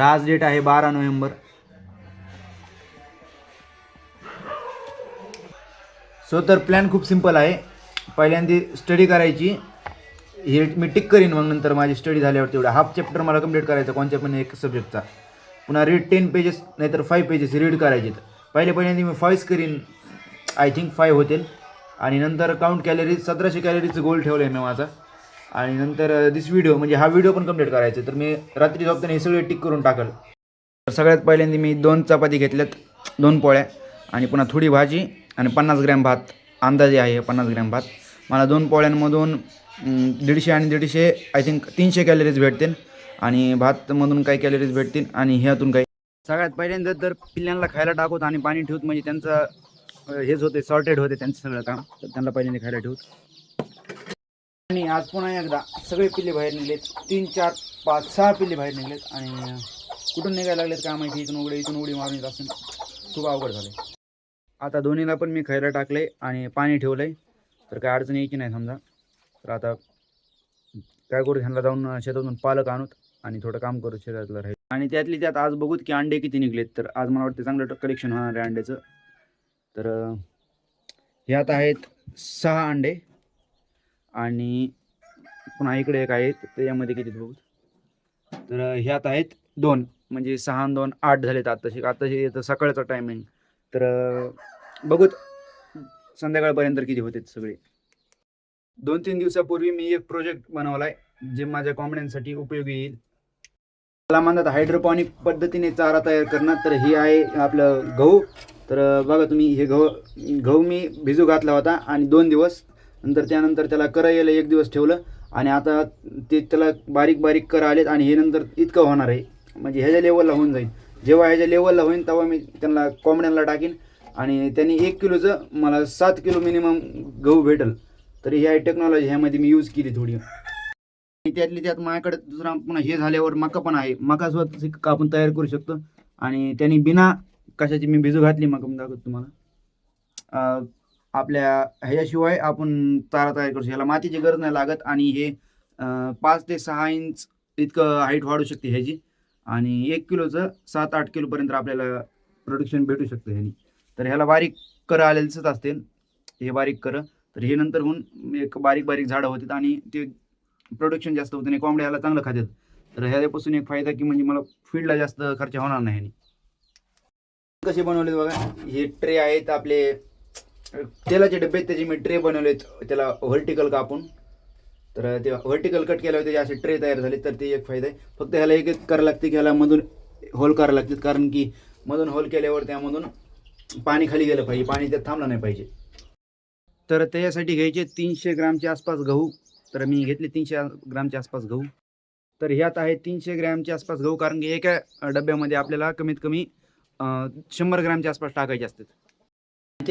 तर आज डेट आहे बारा नोव्हेंबर. सो तर प्लॅन खूप सिंपल आहे. पहिल्यांदा स्टडी करायची. हे मी टिक करीन मग नंतर माझी स्टडी झाल्यावर तेवढा हाफ चॅप्टर मला कंप्लीट करायचा कोणत्या पण एक सब्जेक्टचा पुन्हा रीड टेन पेजेस नाहीतर फाईव्ह पेजेस रीड करायचे पहिले पहिल्यांदा मी फाईव्ह करीन. आय थिंक फाईव्ह होतील. आणि नंतर काउंट कॅलरीज सतराशे कॅलरीचं गोल ठेवलं आहे मी माझा. आणि नंतर दिस व्हिडिओ म्हणजे हा व्हिडिओ पण कंप्लीट करायचा तर मी रात्री झोपताना हे सगळे टिक करून टाकल. तर सगळ्यात पहिल्यांदा मी दोन चपाती घेतल्यात दोन पोळ्या आणि पुन्हा थोडी भाजी आणि पन्नास ग्रॅम भात. अंदाजे आहे पन्नास ग्रॅम भात. मला दोन पोळ्यांमधून दीडशे आणि दीडशे आय थिंक तीनशे कॅलरीज भेटतील आणि भातमधून काही कॅलरीज भेटतील आणि ह्यातून काही. सगळ्यात पहिल्यांदा तर पिल्ल्यांना खायला टाकूत आणि पाणी ठेवत म्हणजे त्यांचं हेच होते सॉर्टेड होते त्यांचं सगळं काम. तर त्यांना पहिल्यांदा खायला ठेवत. आणि आज पुन्हा एकदा सगळे पिल्ले बाहेर निघलेत. तीन चार पाच सहा पिल्ले बाहेर निघलेत आणि कुठून निघायला लागलेत काय माहिती? इथून उघडे इथून उडी मारून येत असेल. खूप अवघड झाले आता दोन्हीला पण मी खायला टाकले आणि पाणी ठेवलंय. तर काय अडचण यायची नाही समजा? तर आता काय करू? ह्यांना जाऊन शेतातून पालक आणूत आणि थोडं काम करू शेतातलं राहील. आणि त्यातली त्यात आज बघूत की अंडे किती निघलेत. तर आज मला वाटतं चांगलं कलेक्शन होणार आहे अंड्याचं. तर हे आता आहेत सहा अंडे. आणि पुन्हा इकडे एक आहेत त्याच्यामध्ये किती बघू. तर ह्यात आहेत दोन म्हणजे सहा दोन आठ झालेत आत्ताशी आत्ताशी तर सकाळचं टायमिंग तर बघूत संध्याकाळपर्यंत किती होते सगळे. दोन तीन दिवसापूर्वी मी एक प्रोजेक्ट बनवला आहे जे माझ्या कॉम्बिड्यांसाठी उपयोगी येईल. मला म्हणतात हायड्रोपॉनिक पद्धतीने चारा तयार करणं. तर ही आहे आपलं गहू. तर बघा तुम्ही हे गहू गहू मी भिजू घातला होता आणि दोन दिवस नंतर त्यानंतर त्याला कर यायला एक दिवस ठेवलं आणि आता ते त्याला बारीक बारीक कर आलेत आणि हे नंतर इतकं होणार आहे. म्हणजे ह्याच्या लेवलला होऊन जाईल. जेव्हा ह्याच्या लेवलला होईल तेव्हा मी त्यांना कोंबड्यांना टाकीन आणि त्यांनी एक किलोचं मला सात किलो मिनिमम गहू भेटल. तर ही आहे टेक्नॉलॉजी ह्यामध्ये मी यूज केली थोडी. आणि त्यातली त्यात माझ्याकडे दुसरा पुन्हा हे झाल्यावर मका पण आहे. मका स्वतः आपण तयार करू शकतो. आणि त्यांनी बिना कशाची मी भिजू घातली मका दाखवतो तुम्हाला. आपल्या ह्याच्याशिवाय आपण चारा तयार करू शकतो ह्याला मातीची गरज नाही लागत आणि हे पाच ते सहा इंच इतकं हाईट वाढू शकते ह्याची. आणि एक किलोचं सात आठ किलोपर्यंत आपल्याला प्रोडक्शन भेटू शकतं ह्यानी. तर ह्याला बारीक करं आलेलंच असते. हे बारीक करं. तर हे नंतर होऊन एक बारीक बारीक झाडं होतात आणि ते प्रोडक्शन जास्त होतं आणि कोंबड्या ह्याला चांगलं खातात. तर ह्याच्यापासून एक फायदा की म्हणजे मला फील्डला जास्त खर्च होणार नाही ह्यानी. कसे बनवलेत बघा. हे ट्रे आहेत आपले. तेलाचे डबे आहेत त्याचे मी ट्रे बनवलेत त्याला व्हर्टिकल कापून. तर ते व्हर्टिकल कट केल्यावर त्याचे असे ट्रे तयार झाले तर ते एक फायदा आहे. फक्त ह्याला एक एक करावं लागते की ह्याला मधून होल करावं लागतात कारण की मधून होल केल्यावर त्यामधून पाणी खाली गेलं पाहिजे पाणी त्यात थांबलं नाही पाहिजे. तर त्याच्यासाठी घ्यायचे तीनशे ग्रामच्या आसपास गहू. तर मी घेतले तीनशे ग्रामच्या आसपास गहू. तर ह्यात आहे तीनशे ग्रॅमच्या आसपास गहू कारण की एका डब्यामध्ये आपल्याला कमीत कमी शंभर ग्रॅमच्या आसपास टाकायचे असतात.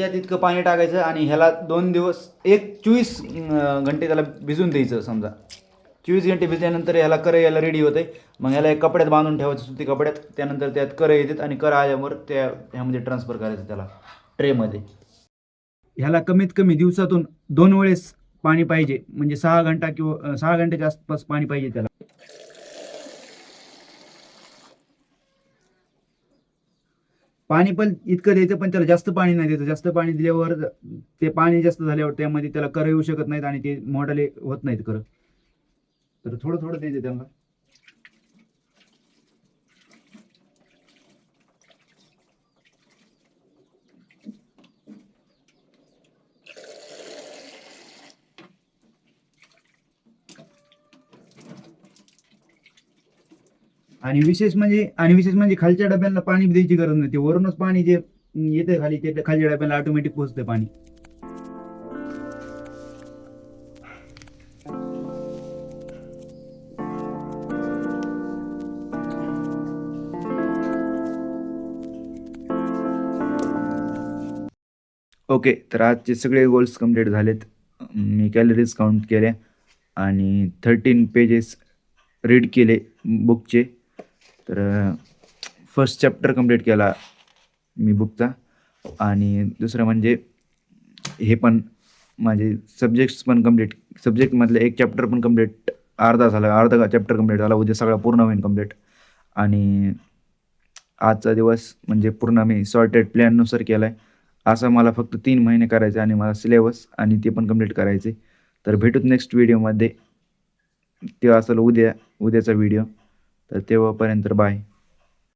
त्यात इतकं पाणी टाकायचं आणि ह्याला दोन दिवस एक चोवीस घंटे त्याला भिजून द्यायचं समजा. चोवीस घंटे भिजल्यानंतर ह्याला करं यायला रेडी होते मग ह्याला एक कपड्यात बांधून ठेवायचं सुती कपड्यात. त्यानंतर त्यात करं येतात आणि कर आल्यावर त्या ह्यामध्ये ट्रान्सफर करायचं त्याला ट्रेमध्ये ह्याला कमीत कमी दिवसातून दोन वेळेस पाणी पाहिजे. म्हणजे सहा घंटा किंवा सहा घंट्याच्या आसपास पाणी पाहिजे त्याला. पाणी पण इतकं द्यायचं पण त्याला जास्त पाणी नाही द्यायचं. जास्त पाणी दिल्यावर ते पाणी जास्त झाल्यावर त्यामध्ये त्याला कर येऊ शकत नाहीत आणि ते मोठाले होत नाहीत कर. तर थोडं थोडं द्यायचं त्यांना. आणि विशेष म्हणजे आणि विशेष म्हणजे खालच्या डब्यांना पाणी द्यायची गरज नाही. ते वरूनच पाणी जे येते खाली ते खालच्या डब्याला ऑटोमॅटिक पोहोचते पाणी. ओके तर आजचे सगळे गोल्स कंप्लीट झालेत. मी कॅलरीज काउंट केल्या आणि थर्टीन पेजेस रीड केले बुकचे तर फर्स्ट चॅप्टर कंप्लीट केला मी बुकचा. आणि दुसरं म्हणजे हे पण माझे सब्जेक्ट्स पण कंप्लीट सब्जेक्टमधले एक चॅप्टर पण कंप्लीट अर्धा झाला अर्धा चॅप्टर कंप्लीट झाला उद्या सगळा पूर्ण होईल कंप्लीट आणि आजचा दिवस म्हणजे पूर्ण मी सॉर्टेड प्लॅननुसार केला आहे असं मला फक्त तीन महिने करायचे आणि मला सिलेबस आणि ते पण कंप्लीट करायचे. तर भेटूत नेक्स्ट व्हिडिओमध्ये ते असेल उद्या उद्याचा व्हिडिओ तर तेव्हापर्यंत बाय.